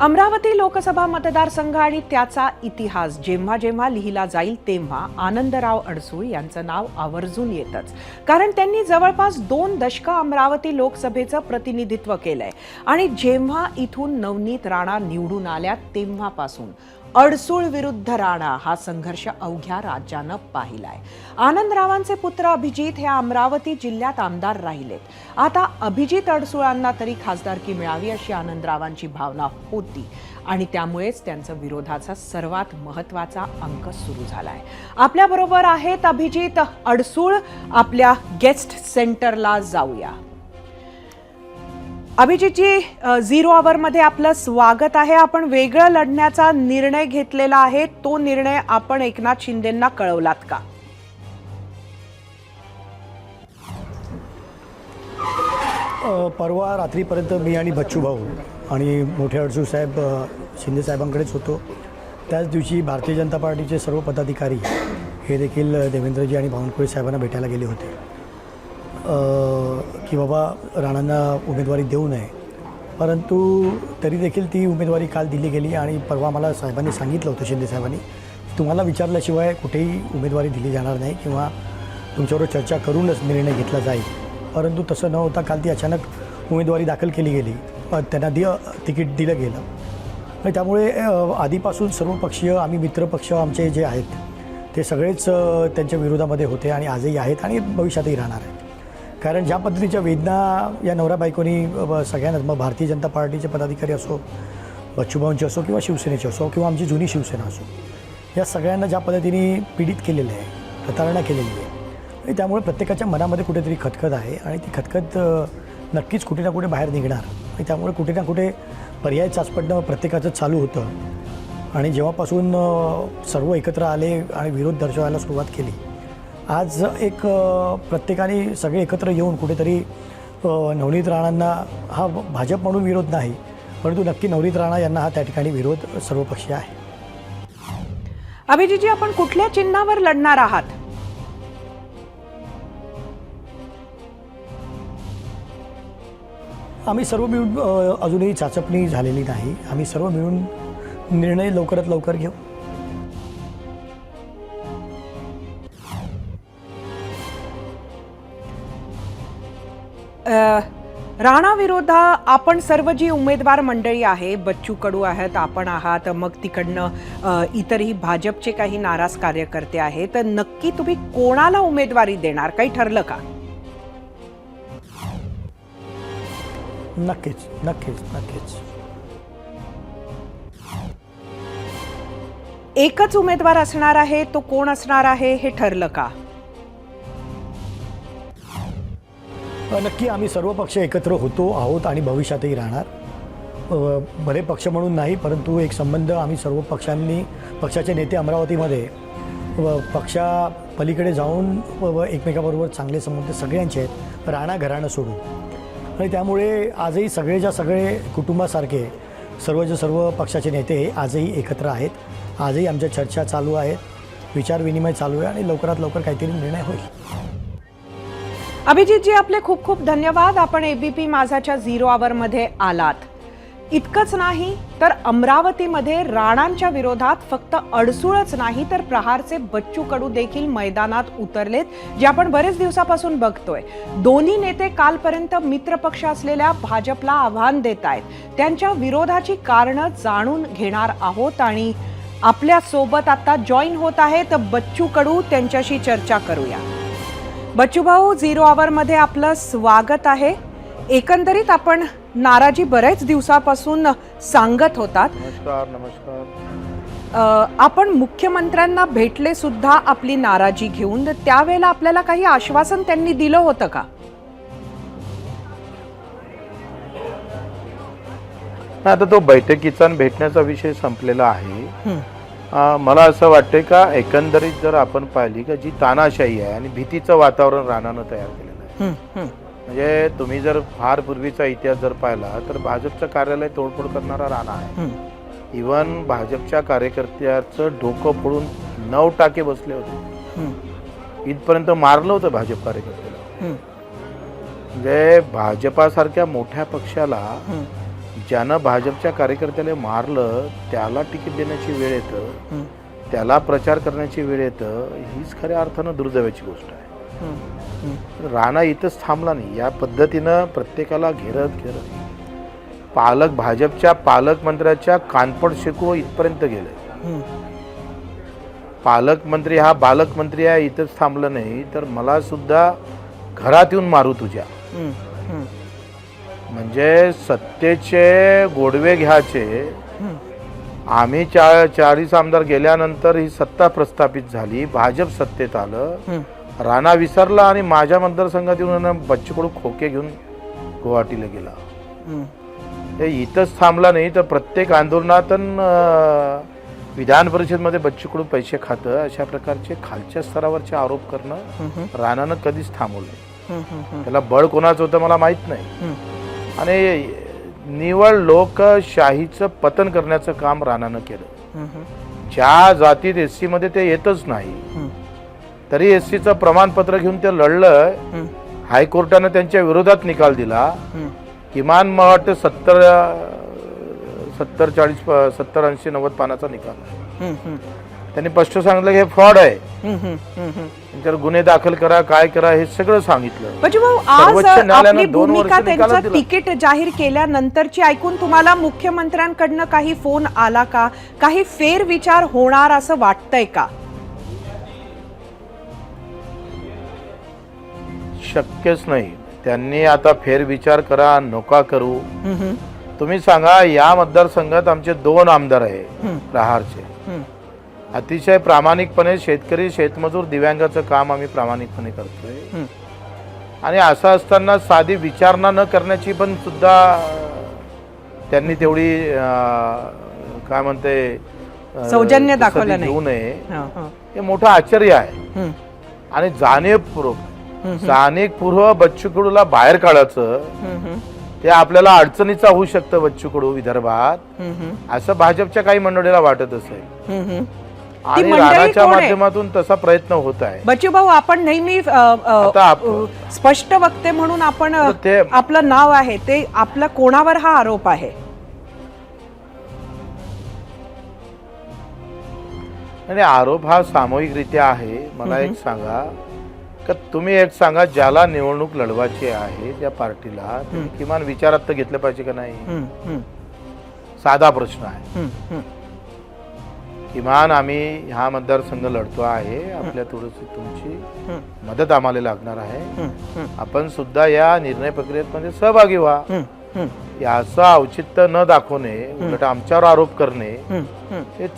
अमरावती लोकसभा मतदारसंघ आणि त्याचा इतिहास जेव्हा जेव्हा लिहिला जाईल तेव्हा आनंदराव अडसूळ यांचं नाव आवर्जून येतच. कारण त्यांनी जवळपास दोन दशकं अमरावती लोकसभेचं प्रतिनिधित्व केलंय. आणि जेव्हा इथून नवनीत राणा निवडून आल्या तेव्हापासून अडसूळ विरुद्ध राणा हा संघर्ष अवघ्या राज्यानं पाहिलाय. आनंदरावांचे पुत्र अभिजित हे अमरावती जिल्ह्यात आमदार राहिलेत. आता अभिजित अडसुळांना तरी खासदारकी मिळावी अशी आनंदरावांची भावना होती आणि त्यामुळेच त्यांचं विरोधाचा सर्वात महत्त्वाचा अंक सुरू झालाय. आपल्याबरोबर आहेत अभिजित अडसूळ. आपल्या गेस्ट सेंटरला जाऊया. अभिजितजी झिरो आवरमध्ये आपलं स्वागत आहे. आपण वेगळं लढण्याचा निर्णय घेतलेला आहे. तो निर्णय आपण एकनाथ शिंदेंना कळवलात का? परवा रात्रीपर्यंत मी आणि बच्चू भाऊ आणि मोठे अडसू साहेब शिंदे साहेबांकडेच होतो. त्याच दिवशी भारतीय जनता पार्टीचे सर्व पदाधिकारी हे देखील देवेंद्रजी आणि बावनकुळे साहेबांना भेटायला गेले होते. की बाबा राणांना उमेदवारी देऊ नये. परंतु तरी देखील ती उमेदवारी काल दिली गेली आणि परवा मला साहेबांनी सांगितलं होतं शिंदे साहेबांनी तुम्हाला विचारल्याशिवाय कुठेही उमेदवारी दिली जाणार नाही किंवा तुमच्याबरोबर चर्चा करूनच निर्णय घेतला जाईल. परंतु तसं न होता काल ती अचानक उमेदवारी दाखल केली गेली. त्यांना दि तिकीट दिलं गेलं. आणि त्यामुळे आधीपासून सर्व पक्षीय आम्ही मित्रपक्ष आमचे जे आहेत ते सगळेच त्यांच्या विरोधामध्ये होते आणि आजही आहेत आणि भविष्यातही राहणार आहेत. कारण ज्या पद्धतीच्या वेदना या नवरा बायकोनी सगळ्यांनाच मग भारतीय जनता पार्टीचे पदाधिकारी असो बच्चूभाऊंचे असो किंवा शिवसेनेचे असो किंवा आमची जुनी शिवसेना असो या सगळ्यांना ज्या पद्धतीने पीडित केलेलं आहे प्रतारणा केलेली आहे आणि त्यामुळे प्रत्येकाच्या मनामध्ये कुठेतरी खतखत आहे आणि ती खतखत नक्कीच कुठे ना कुठे बाहेर निघणार. आणि त्यामुळे कुठे ना कुठे पर्याय चाचपडणं प्रत्येकाचं चालू होतं. आणि जेव्हापासून सर्व एकत्र आले आणि विरोध दर्शवायला सुरुवात केली आज एक प्रत्येकाने सगळे एकत्र येऊन कुठेतरी नवनीत राणांना हा भाजप म्हणून विरोध नाही परंतु नक्की नवनीत राणा यांना हा त्या ठिकाणी विरोध सर्वपक्षीय आहे. अभिजितजी आपण कुठल्या चिन्हावर लढणार आहात? आम्ही सर्व मिळून अजूनही चाचपणी झालेली नाही. आम्ही सर्व मिळून निर्णय लवकरात लवकर घेऊ. अ, राणा विरोधा आपण सर्व जी उमेदवार मंडळी आहे बच्चू कडू आहेत आपण आहात. मग तिकडनं इतरही भाजपचे काही नाराज कार्यकर्ते आहेत. तर नक्की तुम्ही कोणाला उमेदवारी देणार? काही ठरलं का? नक्कीच नक्कीच नक्कीच. एकच उमेदवार असणार आहे तो कोण असणार आहे हे ठरलं का? नक्की आम्ही सर्व पक्ष एकत्र होतो आहोत आणि भविष्यातही राहणार. भले पक्ष म्हणून नाही परंतु एक संबंध आम्ही सर्व पक्षांनी पक्षाचे नेते अमरावतीमध्ये व पक्षा पलीकडे जाऊन व व एकमेकाबरोबर चांगले संबंध सगळ्यांचे आहेत राणा घराणं सोडून आणि त्यामुळे आजही सगळेच्या सगळे कुटुंबासारखे सर्वच्या सर्व पक्षाचे नेते हे आजही एकत्र आहेत. आजही आमच्या चर्चा चालू आहेत. विचारविनिमय चालू आहे आणि लवकरात लवकर काहीतरी निर्णय होईल. अभिजितजी आपले खूप खूप धन्यवाद. आपण एबीपी माझाच्या झिरो आवरमध्ये आलात. इतकंच नाही तर अमरावतीमध्ये राणांच्या विरोधात फक्त अडसूळच नाही तर प्रहारचे बच्चू कडू देखील मैदानात उतरलेत जे आपण बरेच दिवसापासून बघतोय. दोन्ही नेते कालपर्यंत मित्रपक्ष असलेल्या भाजपला आव्हान देत आहेत त्यांच्या विरोधाची कारणं जाणून घेणार आहोत आणि आपल्यासोबत आता जॉईन होत आहेत बच्चू कडू त्यांच्याशी चर्चा करूया. बच्चू भाऊ झिरो आवरमध्ये आपलं स्वागत आहे. एकंदरीत आपण नाराजी बरेच दिवसापासून सांगत होतात. नमस्कार नमस्कार. आपण मुख्यमंत्र्यांना भेटले सुद्धा आपली नाराजी घेऊन त्यावेळेला आपल्याला काही आश्वासन त्यांनी दिलं होतं का? आता तो बैठकीचा भेटण्याचा विषय संपलेला आहे. मला असं वाटतंय का एकंदरीत जर आपण पाहिली का जी तानाशाही आहे आणि भीतीचं वातावरण राणानं तयार केलेलं आहे. म्हणजे तुम्ही जर फार पूर्वीचा इतिहास जर पाहिला तर भाजपचं कार्यालय तोडफोड करणारा राणा आहे. इवन भाजपच्या कार्यकर्त्याचं डोकं फोडून नऊ टाके बसले होते. इथपर्यंत मारलं होतं भाजप कार्यकर्त्याला. म्हणजे भाजपासारख्या मोठ्या पक्षाला. ज्यानं भाजपच्या कार्यकर्त्याला मारलं त्याला तिकीट देण्याची वेळ येतं त्याला प्रचार करण्याची वेळ येतं हीच खऱ्या अर्थानं दुर्दैवाची गोष्ट आहे. राणा इथंच थांबला नाही. या पद्धतीनं प्रत्येकाला घेरत घेरत. पालक भाजपच्या पालकमंत्र्याच्या कानपड शेकू इथपर्यंत गेले. पालकमंत्री हा बालकमंत्री आहे इथंच थांबलं नाही. तर मला सुद्धा घरात येऊन मारू तुझ्या. म्हणजे सत्तेचे गोडवे घ्यायचे हं. आम्ही चा चाळीस आमदार गेल्यानंतर ही सत्ता प्रस्थापित झाली भाजप सत्तेत आलं. राणा विसरला आणि माझ्या मतदारसंघात येऊन बच्चूकडू खोके घेऊन गुवाहाटीला गेला. हे इथंच थांबला नाही तर प्रत्येक आंदोलनात विधान परिषदमध्ये बच्चूकडू पैसे खातं अशा प्रकारचे खालच्या स्तरावरचे आरोप करणं राणानं कधीच थांबवलं. त्याला बळ कोणाचं होतं मला माहीत नाही. आणि निवड लोकशाहीचं पतन करण्याचं काम राणानं केलं. ज्या जातीत एस सीमध्ये ते येतच नाही. तरी एस सीचं प्रमाणपत्र घेऊन ते लढलं. हायकोर्टानं त्यांच्या विरोधात निकाल दिला. किमान मला वाटतं सत्तर सत्तर चाळीस सत्तर ऐंशी नव्वद पानाचा निकाल. त्यांनी स्पष्ट सांगितलं की हे फ्रॉड आहे. त्यांच्यावर गुन्हे दाखल करा काय करा हे सगळं सांगितलं. भाऊ आज सर्वोच्च न्यायालयानं आपली दोन भूमिका निकालात त्यांचं दिला. तिकीट जाहीर केल्यानंतरची ऐकून तुम्हाला मुख्यमंत्र्यांकडनं काही फोन आला का? काही फेरविचार होणार असं वाटतंय का? शक्यच नाही. त्यांनी आता फेरविचार करा नोका करू. तुम्ही सांगा या मतदारसंघात आमचे दोन आमदार आहे प्रहारचे अतिशय प्रामाणिकपणे शेतकरी शेतमजूर दिव्यांगाचं काम आम्ही प्रामाणिकपणे करतोय. आणि असं असताना साधी विचारणा न करण्याची पण सुद्धा त्यांनी तेवढी काय म्हणते सौजन्य दाखवलं नाही. देऊ नये. हं, मोठं आश्चर्य आहे. आणि जाणीवपूर्वक हं, जाणीवपूर्वक बच्चू कडूला बाहेर काढायचं ते आपल्याला अडचणीचा होऊ शकतं बच्चू कडू विदर्भात असं भाजपच्या काही मंडळीला वाटत असेल. आणि मंडळी राणाच्या कोण आहे? माध्यमातून तसा प्रयत्न होत आहे. बच्चू भाऊ आपण नेहमी अ, अ, आता आप- अ, स्पष्ट वक्ते म्हणून आपण अ, तर ते आपलं नाव आहे ते आपलं कोणावर हा आरोप आहे? आणि आरोप हा सामूहिकरित्या आहे. मला एक सांगा का तुम्ही एक सांगा ज्याला निवडणूक लढवायची आहे त्या पार्टीला तुम्ही किमान विचारात तर घेतलं पाहिजे का नाही? साधा प्रश्न आहे. किमान आम्ही हा मतदारसंघ लढतो आहे. आपल्या थोडीशी तुमची मदत आम्हाला लागणार आहे. आपण सुद्धा या निर्णय प्रक्रियेत म्हणजे सहभागी व्हा. याचं औचित्य न दाखवणे उलट आमच्यावर आरोप करणे हं,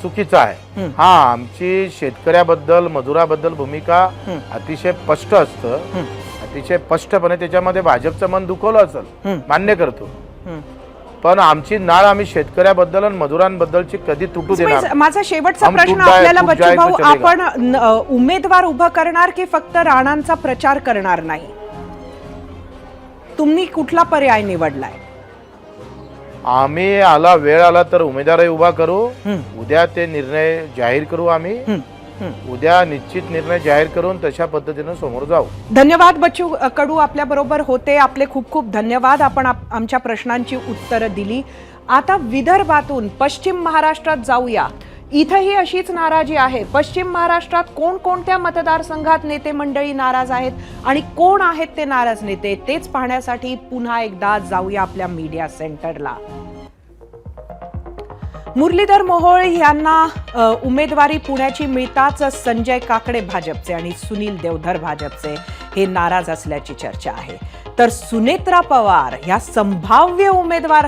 चुकीचं आहे. हं. आमची शेतकऱ्याबद्दल मजुराबद्दल भूमिका. अतिशय स्पष्ट असतं. अतिशय स्पष्टपणे त्याच्यामध्ये भाजपचं मन दुखवलं असेल. मान्य करतो. पण आमची नाळ आम्ही शेतकऱ्याबद्दल आणि मजुरांबद्दलची कधी तुटू देणार? माझा शेवटचा प्रश्न आपल्याला बच्चू भाऊ. आपण उमेदवार उभं करणार की फक्त राणांचा प्रचार करणार नाही? तुम्ही कुठला पर्याय निवडलाय? आम्ही आला वेळ आला तर उमेदवारही उभा करू. उद्या ते निर्णय जाहीर करू आम्ही. उद्या निश्चित निर्णय जाहीर करून तशा पद्धतीनं समोर जाऊ. धन्यवाद बच्चू कडू आपल्या बरोबर होते. आपले खूप खूप धन्यवाद. आपण आप- आमच्या प्रश्नांची उत्तरं दिली. आता विदर्भातून पश्चिम महाराष्ट्रात जाऊया. इथंही अशीच नाराजी आहे. पश्चिम महाराष्ट्रात कोणकोणत्या मतदारसंघात नेते मंडळी नाराज आहेत आणि कोण आहेत ते नाराज नेते तेच पाहण्यासाठी पुन्हा एकदा जाऊया आपल्या मीडिया सेंटरला. मुरलीधर मोहोळ यांना उमेदवारी पुण्याची मिळताच संजय काकडे भाजपचे आणि सुनील देवधर भाजपचे हे नाराज असल्याची चर्चा आहे. तर सुनेत्रा पवार ह्या संभाव्य उमेदवार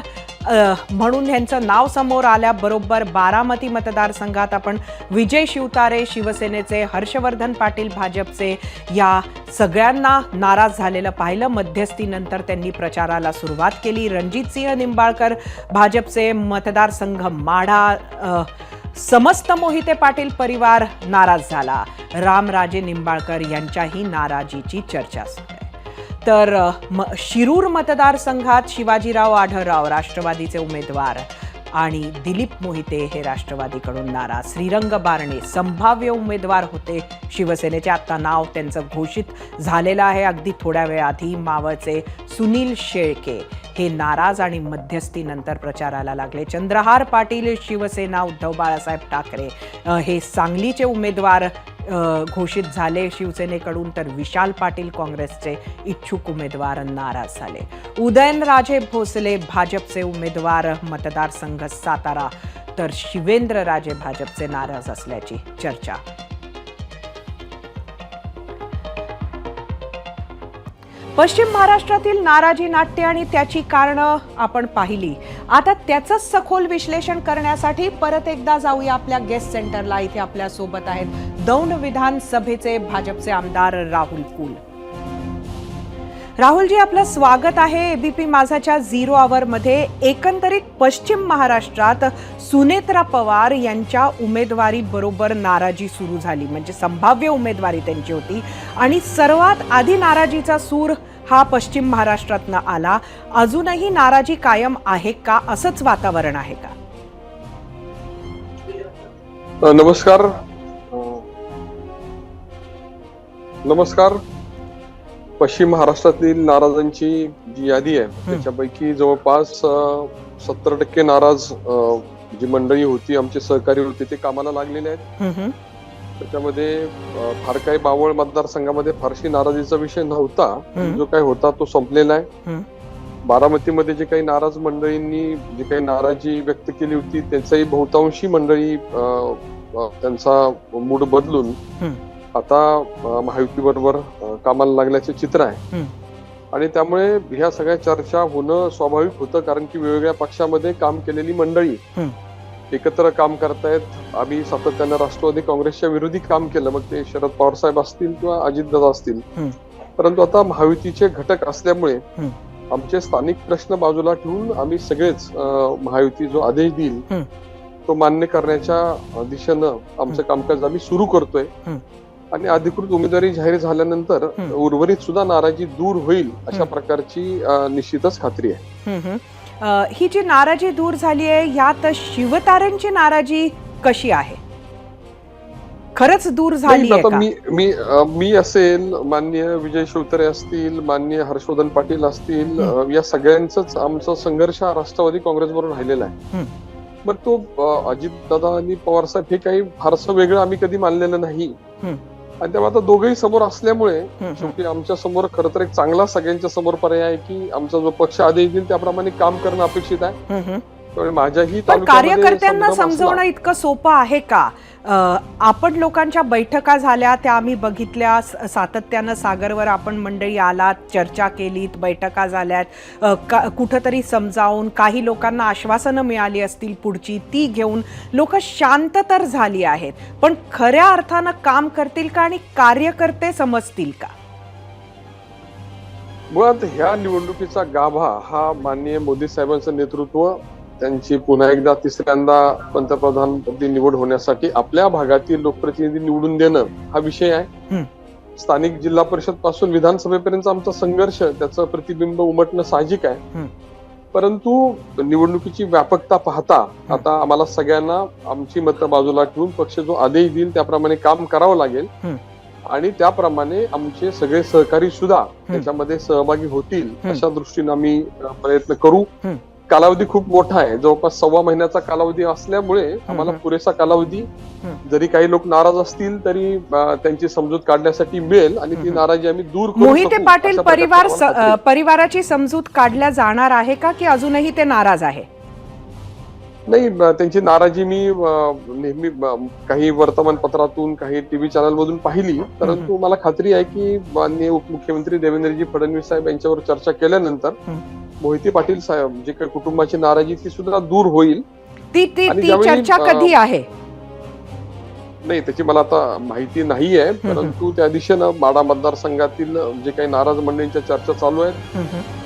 म्हणून यांचं नाव समोर आल्याबरोबर बारामती मतदारसंघात आपण विजय शिवतारे शिवसेनेचे हर्षवर्धन पाटील भाजपचे या सगळ्यांना नाराज झालेलं पाहिलं. मध्यस्थीनंतर त्यांनी प्रचाराला सुरुवात केली. रणजितसिंह निंबाळकर भाजपचे मतदारसंघ माढा समस्त मोहिते पाटील परिवार नाराज झाला. रामराजे निंबाळकर यांच्याही नाराजीची चर्चा सुरू तर म शिरूर मतदारसंघात शिवाजीराव आढळराव राष्ट्रवादीचे उमेदवार आणि दिलीप मोहिते हे राष्ट्रवादीकडून नाराज श्रीरंग बारणे संभाव्य उमेदवार होते. शिवसेनेचे आता नाव त्यांचं घोषित झालेलं आहे. अगदी थोड्या वेळाआधी मावळचे सुनील शेळके हे नाराज आणि मध्यस्थीनंतर प्रचाराला लागले. चंद्रहार पाटील शिवसेना उद्धव बाळासाहेब ठाकरे हे सांगलीचे उमेदवार घोषित झाले. शिवसेनेकडून तर विशाल पाटील काँग्रेसचे इच्छुक उमेदवार नाराज झाले. उदयनराजे भोसले भाजपचे उमेदवार मतदारसंघ सातारा. तर शिवेंद्र राजे भाजपचे नाराज असल्याची चर्चा. पश्चिम महाराष्ट्रातील नाराजी नाट्य आणि त्याची कारणं आपण पाहिली. आता त्याचंच सखोल विश्लेषण करण्यासाठी परत एकदा जाऊया आपल्या गेस्ट सेंटरला इथे आपल्यासोबत आहेत दौंड विधानसभेचे भाजपचे आमदार राहुल कुल. राहुलजी आपलं स्वागत आहे एबीपी माझाच्या झिरो मध्ये. एकंदरीत पश्चिम महाराष्ट्रात सुनेत्रा पवार यांच्या उमेदवारी बरोबर नाराजी सुरू झाली. म्हणजे संभाव्य उमेदवारी त्यांची होती. आणि सर्वात आधी नाराजीचा सूर हा पश्चिम महाराष्ट्रातनं आला. अजूनही नाराजी कायम आहे का? असंच वातावरण आहे का? नमस्कार. नमस्कार पश्चिम महाराष्ट्रातील नाराजांची जी यादी आहे त्याच्यापैकी जवळपास सत्तर टक्के नाराज जी मंडळी होती आमचे सहकारी होते ते कामाला लागलेले आहेत. त्याच्यामध्ये फार काही बावळ मतदारसंघामध्ये फारशी नाराजीचा विषय नव्हता. जो काही होता तो संपलेला आहे. बारामतीमध्ये जे काही नाराज मंडळींनी जी काही नाराजी व्यक्त केली होती त्याचाही बहुतांशी मंडळी त्यांचा मूड बदलून. आता महायुती बरोबर कामाला लागल्याचे चित्र आहे. आणि त्यामुळे ह्या सगळ्या चर्चा होणं स्वाभाविक होतं कारण की वेगवेगळ्या पक्षामध्ये काम केलेली मंडळी. एकत्र काम करतायत आम्ही सातत्यानं राष्ट्रवादी काँग्रेसच्या विरोधी काम केलं मग ते शरद पवार साहेब असतील किंवा अजितदादा असतील. परंतु आता महायुतीचे घटक असल्यामुळे. आमचे स्थानिक प्रश्न बाजूला ठेवून आम्ही सगळेच महायुती जो आदेश देईल. तो मान्य करण्याच्या दिशेनं आमचं कामकाज आम्ही सुरू करतोय. आणि अधिकृत उमेदवारी जाहीर झाल्यानंतर. उर्वरित सुद्धा नाराजी दूर होईल अशा. प्रकारची निश्चितच खात्री आहे ही जी नाराजी दूर झाली आहे यात शिवतारेंची नाराजी कशी आहे खरंच दूर झाली मी मी मी असेल मान्य विजय शिवतरे असतील मान्य हर्षवर्धन पाटील असतील या सगळ्यांचाच आमचा संघर्ष राष्ट्रवादी काँग्रेस बरोबर राहिलेला आहे. मग तो अजित दादा आणि पवार साहेब हे काही फारसं वेगळं आम्ही कधी मानलेलं नाही. आणि तेव्हा आता दोघंही समोर असल्यामुळे. शेवटी आमच्यासमोर खरं तर एक चांगला सगळ्यांच्या समोर पर्याय आहे की आमचा जो पक्ष आदेश देईल त्याप्रमाणे काम करणं अपेक्षित आहे माझ्याही पण कार्यकर्त्यांना समजवणं इतकं सोपं आहे का? आपण लोकांच्या बैठका झाल्या त्या आम्ही बघितल्या. सातत्यानं सागरवर आपण मंडळी आलात चर्चा केलीत बैठका झाल्यात. का- कुठंतरी समजावून काही लोकांना आश्वासनं मिळाली असतील पुढची ती घेऊन लोक शांत तर झाली आहेत. पण खऱ्या अर्थानं काम करतील का आणि कार्यकर्ते समजतील का? मुळात ह्या निवडणुकीचा गाभा हा माननीय मोदी साहेबांचं नेतृत्व त्यांची पुन्हा एकदा तिसऱ्यांदा पंतप्रधानपदी निवड होण्यासाठी आपल्या भागातील लोकप्रतिनिधी निवडून देणं हा विषय आहे. स्थानिक जिल्हा परिषदपासून विधानसभेपर्यंत आमचा संघर्ष त्याचं प्रतिबिंब उमटणं साहजिक आहे. परंतु निवडणुकीची व्यापकता पाहता आता आम्हाला सगळ्यांना आमची मतं बाजूला ठेवून पक्ष जो आदेश देईल त्याप्रमाणे काम करावं लागेल. आणि त्याप्रमाणे आमचे सगळे सहकारी सुद्धा त्याच्यामध्ये सहभागी होतील. अशा दृष्टीने आम्ही प्रयत्न करू. कालावधी खूप मोठा आहे जवळपास सव्वा महिन्याचा कालावधी असल्यामुळे आम्हाला. पुरेसा कालावधी. जरी काही लोक नाराज असतील तरी त्यांची समजूत काढण्यासाठी मिळेल आणि ती. नाराजी आम्ही दूर करू मोहिते. पाटील परिवार. परिवाराची समजूत काढल्या जाणार आहे का की अजूनही ते नाराज आहे नाही त्यांची नाराजी मी नेहमी काही वर्तमानपत्रातून काही टीव्ही चॅनल मधून पाहिली परंतु मला खात्री आहे की माननीय उपमुख्यमंत्री देवेंद्रजी फडणवीस साहेब यांच्यावर चर्चा केल्यानंतर. मोहिते पाटील साहेब जे काही कुटुंबाची नाराजी ती सुद्धा दूर होईल. ती ती चर्चा कधी आहे? नाही त्याची मला आता माहिती नाही आहे परंतु त्या दिशेनं माडा मतदारसंघातील जे काही नाराज मंडळींच्या चर्चा चालू आहेत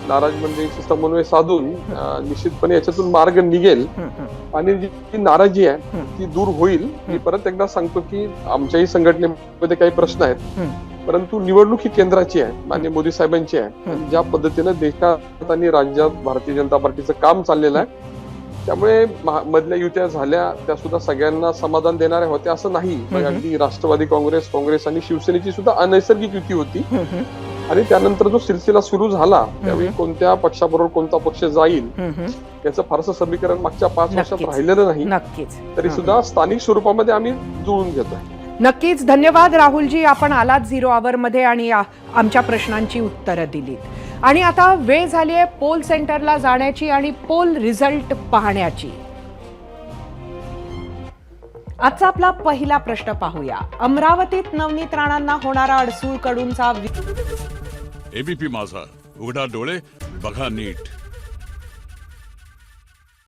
नाराज मंडळींशी समन्वय साधून निश्चितपणे याच्यातून मार्ग निघेल. आणि जी नाराजी आहे. ती दूर होईल. मी परत एकदा सांगतो की आमच्याही संघटनेमध्ये काही प्रश्न आहेत. परंतु निवडणूक ही केंद्राची आहे मान्य मोदी साहेबांची आहे. ज्या पद्धतीनं देशात आणि राज्यात भारतीय जनता पार्टीचं काम चाललेलं आहे त्यामुळे मधल्या युत्या झाल्या त्या सुद्धा सगळ्यांना समाधान देणाऱ्या होत्या असं नाही. अगदी राष्ट्रवादी काँग्रेस काँग्रेस आणि शिवसेनेची सुद्धा अनैसर्गिक युती होती. आणि त्यानंतर जो सिलसिला सुरू झाला त्यावेळी कोणत्या पक्षाबरोबर कोणता पक्ष जाईल याचं फारसं समीकरण मागच्या पाच वर्षात. राहिलेलं नाही. नक्कीच. तरी सुद्धा स्थानिक स्वरूपामध्ये आम्ही जुळून घेतोय. नक्कीच. धन्यवाद राहुलजी. आपण आलात झिरो मध्ये आणि आमच्या प्रश्नांची उत्तरं दिलीत. आणि आता वेळ झाली आहे पोल सेंटरला जाण्याची आणि पोल रिझल्ट पाहण्याची. आजचा आपला पहिला प्रश्न पाहूया. अमरावतीत नवनीत राणांना होणारा अडसूळ कडूनचा एबीपी माझा. उघडा डोळे बघा नीट.